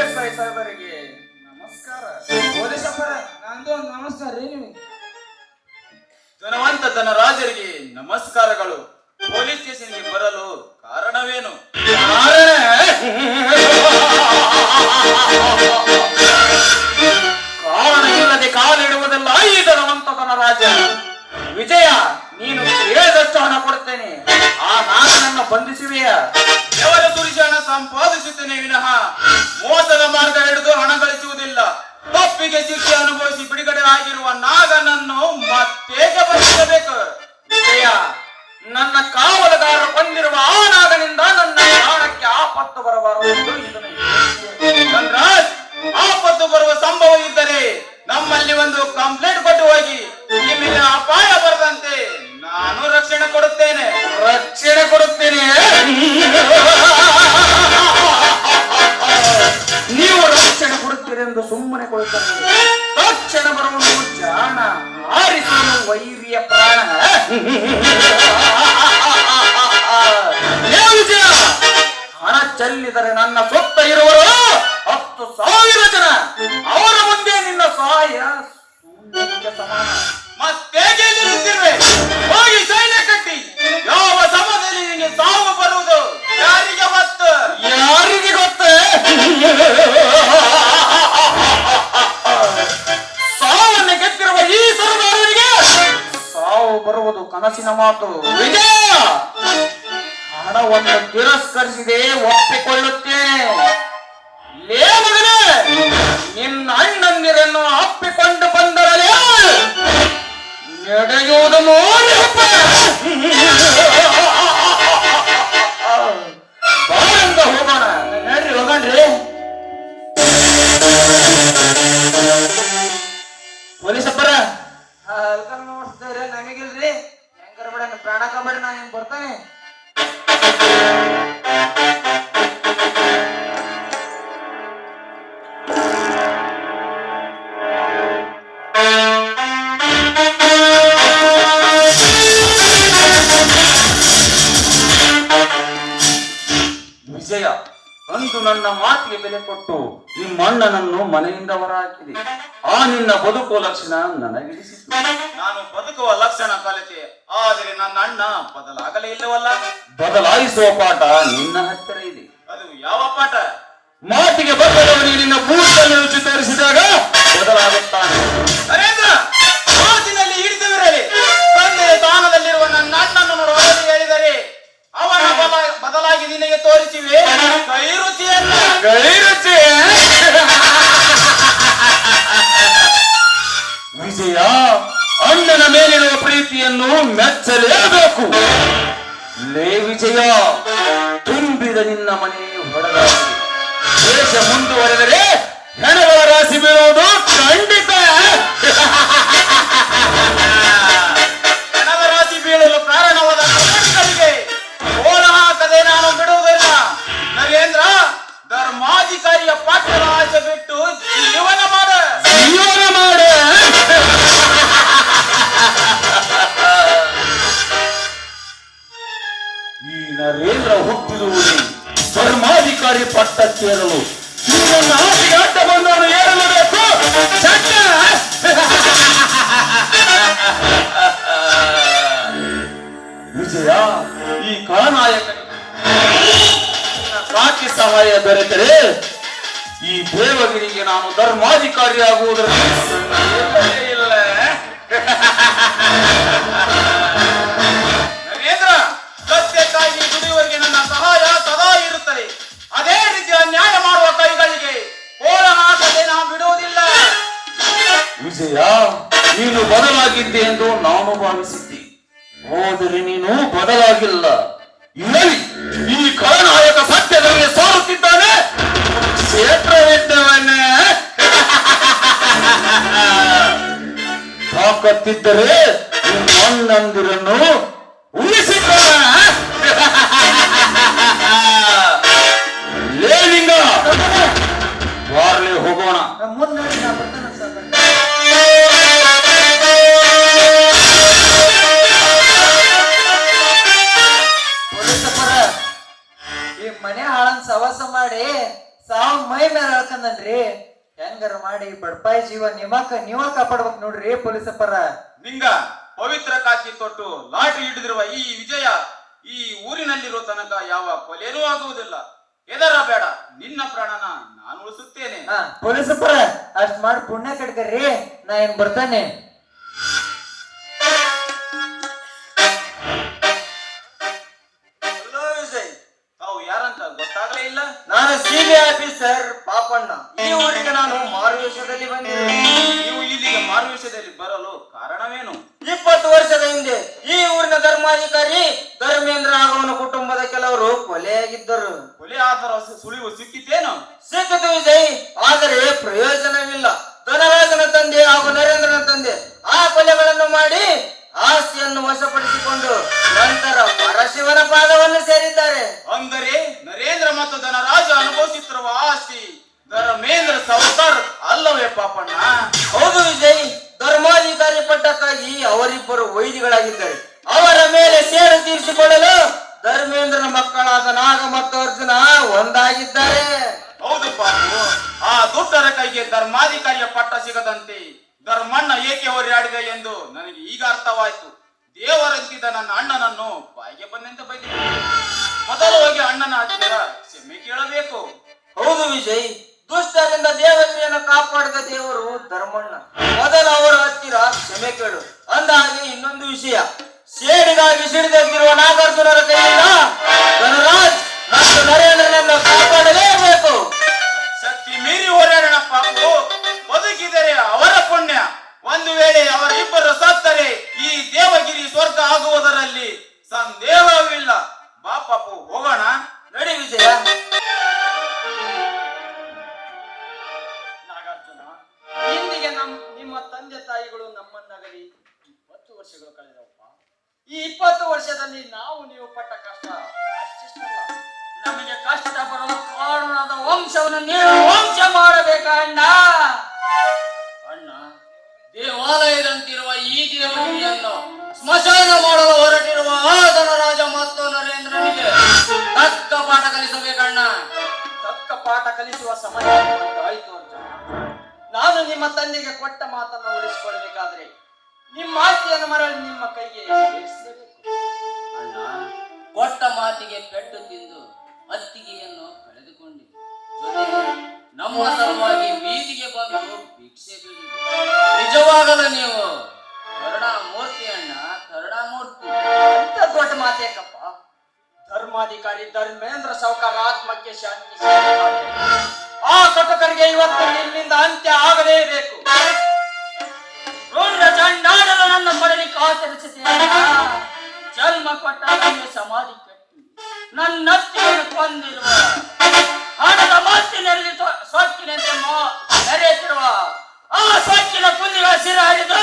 S I ಸಾಹೇಬರಿಗೆ ನಮಸ್ಕಾರ. ಪೊಲೀಸಪ್ಪರ ನಂದು ಒಂದು ನಮಸ್ಕಾರ ರೀ ನಿಮಗೆ. ಧನವಂತ ಧನರಾಜರಿಗೆ ನಮಸ್ಕಾರಗಳು. ಪೊಲೀಸ್ ಸ್ಟೇಷನ್ಗೆ ಬರಲು ಕಾರಣವೇನು? ಕಾರಣ? ಚೆಲ್ಲಿದರೆ ನನ್ನ ಸುತ್ತ ಇರುವರು ಹತ್ತು ಸಾವಿರ ಜನ. ಅವರ ಮುಂದೆ ನಿನ್ನ ಸಹಾಯ ಸಮಾನ ಮತ್ತೇಗೆ ನಿಲ್ಲುತ್ತಿರುವೆ ಹೋಗಿ ಸೈನ್ಯ ಕಟ್ಟಿ. ಯಾವ ಸಮಯದಲ್ಲಿ ನಿನಗೆ ಸಾವು ಬರುವುದು? ಯಾರಿಗೆ ಗೊತ್ತು? ಯಾರಿಗೆ ಗೊತ್ತೇ? ಸಾವನ್ನು ಗೆದ್ದಿರುವ ಈ ಸರ್ದಾರರಿಗೆ ಸಾವು ಬರುವುದು ಕನಸಿನ ಮಾತು. ವಿಜಯ ಹಣವನ್ನು ತಿರಸ್ಕರಿಸಿದೆ ಒಪ್ಪಿಕೊಳ್ಳುತ್ತೇನೆ. ಲೇ ಮಗನೇ ನಿನ್ನ ಅಣ್ಣಂದಿರನ್ನು ಅಪ್ಪಿಕೊಂಡು ಬಂದರಲೇ. ನಡೆಯುವುದು ನೋಡಿ ಅಂದು ನನ್ನ ಮಾತಿಗೆ ಬೆಲೆ ಕೊಟ್ಟು ನಿಮ್ಮ ಅಣ್ಣನನ್ನು ಮನೆಯಿಂದ ಹೊರಹಾಕಿದೆ. ಆ ನಿನ್ನ ಬದುಕುವ ಲಕ್ಷಣ ನನಗಿಡಿಸಿತು ನಾನು ಬದುಕುವ ಲಕ್ಷಣ ಕಲಿತೆ ಆದರೆ ನನ್ನ ಅಣ್ಣ ಬದಲಾಗಲೇ ಇಲ್ಲವಲ್ಲ? ಬದಲಾಯಿಸುವ ಪಾಠ ನಿನ್ನ ಹತ್ತಿರ ಇದೆ. ಅದು ಯಾವ ಪಾಠ? ಮಾತಿಗೆ ಬದ್ದವನಿಗೆ ನಿನ್ನ ಪೂರ್ಣ ಚಿತ್ತರಿಸಿದಾಗ ತೋರಿಸಿದಾಗ ಬದಲಾಗುತ್ತಾನೆ. ನರೇಂದ್ರ! ತೋರಿಸಿವೆ ಕೈ ರುಚಿ. ವಿಜಯ, ಅಣ್ಣನ ಮೇಲಿರುವ ಪ್ರೀತಿಯನ್ನು ಮೆಚ್ಚಲೇಬೇಕು. ಲೇ ವಿಜಯ, ತುಂಬಿದ ನಿನ್ನ ಮನೆ ಹೊಡೆದಾಗಿದೆ ದೇಶ ಮುಂದುವರೆದರೆ ಹೆಣಗಳ ರಾಶಿ ಬೀಳುವುದು ಖಂಡಿತ. ದೇವಗಿರಿಗೆ ನಾನು ಧರ್ಮಾಧಿಕಾರಿಯಾಗುವುದರಲ್ಲಿ ಆಗುವುದರ ಇಲ್ಲ. ನರೇಂದ್ರ ಸತ್ಯಕ್ಕಾಗಿ ದುಡಿಯುವವರಿಗೆ ನನ್ನ ಸಹಾಯ ಸದಾ ಇರುತ್ತದೆ. ಅದೇ ರೀತಿ ಅನ್ಯಾಯ ಮಾಡುವ ಕೈಗಳಿಗೆ ಹೋಳ ಹಾಕದೆ ನಾವು ಬಿಡುವುದಿಲ್ಲ. ವಿಜಯ, ನೀನು ಬದಲಾಗಿದ್ದೆ ಎಂದು ನಾನು ಭಾವಿಸಿದ್ದೆ. ಹೋದರೆ ನೀನು ಬದಲಾಗಿಲ್ಲ. ಇರಲಿ. ಕ್ಷೇತ್ರವಿದ್ದವನ್ನೇ ಕತ್ತಿದ್ದರೆ ನಿಮ್ಮ ಅಣ್ಣಂದಿರನ್ನು ಉಳಿಸಿದ್ದ ಲೇಲಿಂಗ ವಾರ್ಲೆ ಹೋಗೋಣ. ಈ ಮನೆ ಹಾಳನ್ ಸವಾಸ ಮಾಡಿ ಸಾವು ಮೈ ಮೇಲೆ ಹೇಳ್ಕಂದನ್ರಿ ಹೆಂಗಾರ ಮಾಡಿ ಬಡಪಾಯಿ ಜೀವ ನಿಮಕ ನೀವ ಕಾಪಾಡ್ಬೇಕ್ ನೋಡ್ರಿ ಪೊಲೀಸಪ್ಪರ ನಿಂಗ ಪವಿತ್ರ ಕಾಶಿ ತೊಟ್ಟು ಲಾಟಿ ಹಿಡಿದಿರುವ ಈ ವಿಜಯ ಈ ಊರಿನಲ್ಲಿರೋ ತನಕ ಯಾವ ಕೊಲೆನೂ ಆಗುವುದಿಲ್ಲ. ಎದರ ಬೇಡ ನಿನ್ನ ಪ್ರಾಣನ ನಾನು ಉಳಿಸುತ್ತೇನೆ. ಪೊಲೀಸ್ ಅಪ್ಪರ ಅಷ್ಟ್ ಮಾಡಿ ಪುಣ್ಯ ಕಟ್ಕರ್ರಿ. ನಾ ಏನ್ ಬರ್ತಾನೆ? ಮಾರುವೇಷದಲ್ಲಿ ಬರಲು ಕಾರಣವೇನು? ಇಪ್ಪತ್ತು ವರ್ಷದ ಹಿಂದೆ ಈ ಊರಿನ ಧರ್ಮಾಧಿಕಾರಿ ಧರ್ಮೇಂದ್ರ ಆಗವನ ಕುಟುಂಬದ ಕೆಲವರು ಕೊಲೆಯಾಗಿದ್ದರು. ಕೊಲೆ ಆತರ ಸುಳಿವು ಸಿಕ್ಕಿತೇನು? ಸಿಕ್ಕಿತು ವಿಜಯ್ ಆದರೆ ಪ್ರಯೋಜನವಿಲ್ಲ. ಧನರಾಜನ ತಂದೆ ಹಾಗೂ ನರೇಂದ್ರನ ತಂದೆ ಆ ಕೊಲೆಗಳನ್ನು ಮಾಡಿ ಆಸ್ತಿಯನ್ನು ವಶಪಡಿಸಿಕೊಂಡು ನಂತರ ಪರಶಿವನ ಪಾದವನ್ನು ಸೇರಿದ್ದಾರೆ. ಅಂದರೆ ನರೇಂದ್ರ ಮತ್ತು ಧನರಾಜ ಅನುಭವಿಸುತ್ತಿರುವ ಆಸ್ತಿ ಧರ್ಮೇಂದ್ರ ಸೌಕರ್ ಅಲ್ಲವೇ ಪಾಪಣ್ಣ ಹೌದು ವಿಜಯ್ ಧರ್ಮಾಧಿಕಾರಿ ಪಟ್ಟಕ್ಕಾಗಿ ಅವರಿಬ್ಬರು ಅವರ ಮೇಲೆ ಸೇಡು ತೀರಿಸಿಕೊಳ್ಳಲು ಧರ್ಮೇಂದ್ರನ ಮಕ್ಕಳಾದ ನಾಗ ಮತ್ತು ಅರ್ಜುನ ಒಂದಾಗಿದ್ದಾರೆ. ಹೌದು ಪಾಪು ಆ ದುಷ್ಟರ ಕೈಗೆ ಧರ್ಮಾಧಿಕಾರಿಯ ಪಟ್ಟ ಸಿಗದಂತೆ ಧರ್ಮಣ್ಣ ಏಕೆ ಹೊರಯಾಡಿದೆ ಎಂದು ನನಗೆ ಈಗ ಅರ್ಥವಾಯಿತು. ದೇವರಂತಿದ್ದ ನನ್ನ ಅಣ್ಣನನ್ನು ಬಾಯಿಗೆ ಬಂದಂತೆ ಬೈದಿ ಮೊದಲು ಹೋಗಿ ಅಣ್ಣನ ಹತ್ತಿರ ಕ್ಷಮೆ ಕೇಳಬೇಕು. ಹೌದು ವಿಜಯ್ ದುಷ್ಟರಿಂದ ದೇವತೆಯನ್ನು ಕಾಪಾಡಿದ ದೇವರು ಧರ್ಮಣ್ಣ. ಮೊದಲು ಅವರ ಹತ್ತಿರ ಕ್ಷಮೆ ಕೇಳು. ಅಂದಾಗೆ ಇನ್ನೊಂದು ವಿಷಯ. ಸೇಡಿಗಾಗಿ ಸಿಡಿದೆದ್ದಿರುವ ನಾಗಾರ್ಜುನರ ಕೈಯಿಂದ ಧನರಾಜ್ ಮತ್ತು ನರೇಂದ್ರನನ್ನು ಕಾಪಾಡಲೇಬೇಕು. ಶಕ್ತಿ ಮೀರಿ ಹೋರಾಡೋಣ ಪಾಪು ಬದುಕಿದರೆ ಅವರ ಪುಣ್ಯ. ಒಂದು ವೇಳೆ ಅವರಿಬ್ಬರು ಸತ್ತರೆ ಈ ದೇವಗಿರಿ ಸ್ವರ್ಗ ಆಗುವುದರಲ್ಲಿ ಸಂದೇಹವಿಲ್ಲ. ಬಾ ಪಾಪು ಹೋಗೋಣ. ನಡಿ ವಿಜಯ. ನಾಗಾರ್ಜುನ ಇಂದಿಗೆ ನಮ್ ನಿಮ್ಮ ತಂದೆ ತಾಯಿಗಳು ನಮ್ಮನ್ನಗಲಿ ವರ್ಷಗಳು ಕಳೆದವಪ್ಪ ಈ ಇಪ್ಪತ್ತು ವರ್ಷದಲ್ಲಿ ನಾವು ನೀವು ಪಟ್ಟ ಕಷ್ಟ ನಮಗೆ ಕಷ್ಟ ಬರಲು ಕಾರಣದ ವಂಶವನ್ನು ನೀವು ವಂಶ ಮಾಡಬೇಕ ಅಣ್ಣ ಅಣ್ಣ ದೇವಾಲಯದಂತಿರುವ ಈ ದೇವಗಿರಿಯನ್ನು ಸ್ಮಶಾನ ಮಾಡಲು ಹೊರಟಿರುವ ಆ ಧನರಾಜ ಮತ್ತು ನರೇಂದ್ರನಿಗೆ ತಕ್ಕ ಪಾಠ ಕಲಿಸಬೇಕಣ್ಣ. ತಕ್ಕ ಪಾಠ ಕಲಿಸುವ ಸಮಯ ಆಯ್ತು ಅರ್ಜುನ. ನಾನು ನಿಮ್ಮ ತಂದೆಗೆ ಕೊಟ್ಟ ಮಾತನ್ನು ಉಳಿಸಿಕೊಳ್ಳಬೇಕಾದ್ರೆ ನಿಮ್ಮ ಆಸ್ತಿಯನ್ನು ಮರಳಿ ನಿಮ್ಮ ಕೈಗೆ ಅಣ್ಣ ಕೊಟ್ಟ ಮಾತಿಗೆ ಪೆಟ್ಟು ತಿಂದು ಅತ್ತಿಗೆಯನ್ನು ಕಳೆದುಕೊಂಡಿ. ಜೊತೆಗೆ ನಮ್ಮ ಸಲುವಾಗಿ ಬೀದಿಗೆ ಬಂದು ಭಿಕ್ಷೆ ನಿಜವಾಗಲ್ಲ ನೀವು ಕರುಣಾಮೂರ್ತಿ ಅಣ್ಣ ಕರುಣಾಮೂರ್ತಿ. ಅಂತ ದೊಡ್ಡ ಮಾತೇಕಪ್ಪ. ಧರ್ಮಾಧಿಕಾರಿ ಧರ್ಮೇಂದ್ರ ಸೌಕರ ಆತ್ಮಕ್ಕೆ ಶಾಂತಿ ಆ ಕಟಕರಿಗೆ ಇವತ್ತು ನಿನ್ನಿಂದ ಅಂತ್ಯ ಆಗಲೇಬೇಕು. ನನ್ನ ಕೊಡಲಿಕ್ಕೆ ಆಚರಿಸುತ್ತೇನೆ ಜನ್ಮ ಕೊಟ್ಟ ನನಗೆ ಸಮಾಧಿ ಕಟ್ಟಿ. ನನ್ನಷ್ಟು ಕೊಂದಿರುವ ಹಣದ ಮಾತಿನಲ್ಲಿ ಸೊಕ್ಕಿನಂತೆ ನೆರೆಯುತ್ತಿರುವ ಆ ಸೊಕ್ಕಿನ ಕುಂದಿಗಳ ಸಿರ ಹರಿದು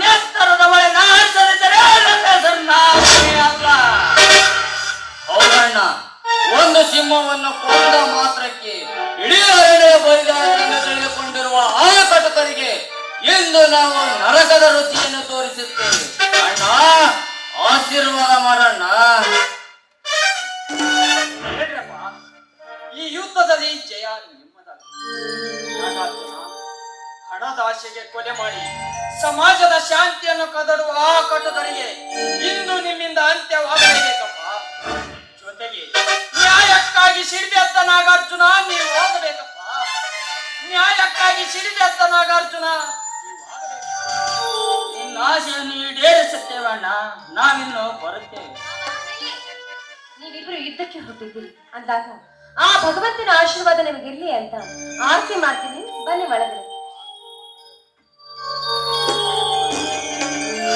ನೆತ್ತರದ ಬಳಿ ನಾಡಿಸದಿದ್ದರೆ ನನ್ನ ಹೆಸರು ಅಲ್ಲ. ಹೌದಣ್ಣ, ಒಂದು ಸಿಂಹವನ್ನು ಕೊಂದ ಮಾತ್ರಕ್ಕೆ ನರಕದ ರುಚಿಯನ್ನು ತೋರಿಸುತ್ತೇವೆ ಅಣ್ಣ, ಆಶೀರ್ವಾದ ಮಾಡಣ್ಣ ಈ ಯುದ್ಧದಲ್ಲಿ ಜಯ ಹಣದಾಶೆಗೆ ಕೊಲೆ ಮಾಡಿ ಸಮಾಜದ ಶಾಂತಿಯನ್ನು ಕದಡುವ ಆ ಕಟುಕರಿಗೆ ಇಂದು ನಿಮ್ಮಿಂದ ಅಂತ್ಯವಾಗಬೇಕಪ್ಪ ಜೊತೆಗೆ ನ್ಯಾಯಕ್ಕಾಗಿ ಸಿಡಿದೆತ್ತ ನಾಗಾರ್ಜುನ ನೀವು ಹೋಗಬೇಕಪ್ಪ ನ್ಯಾಯಕ್ಕಾಗಿ ನಾಗಾರ್ಜುನ ನೀವು ಆಗಬೇಕು. ನಿನ್ನ ಆಸೆಯನ್ನು ಈಡೇರಿಸುತ್ತೇವೆ ಅಣ್ಣ ನಾವಿನ್ನು ಬರುತ್ತೇವೆ. ನೀವಿಬ್ರು ಯುದ್ಧಕ್ಕೆ ಹೊರಟಿದ್ದೀರಿ. ಅಂದಾಗ ಆ ಭಗವಂತನ ಆಶೀರ್ವಾದ ನಿಮಗಿರ್ಲಿ ಅಂತ ಆರತಿ ಮಾಡ್ತೀನಿ ಬನ್ನಿ ಒಳಗಡೆ.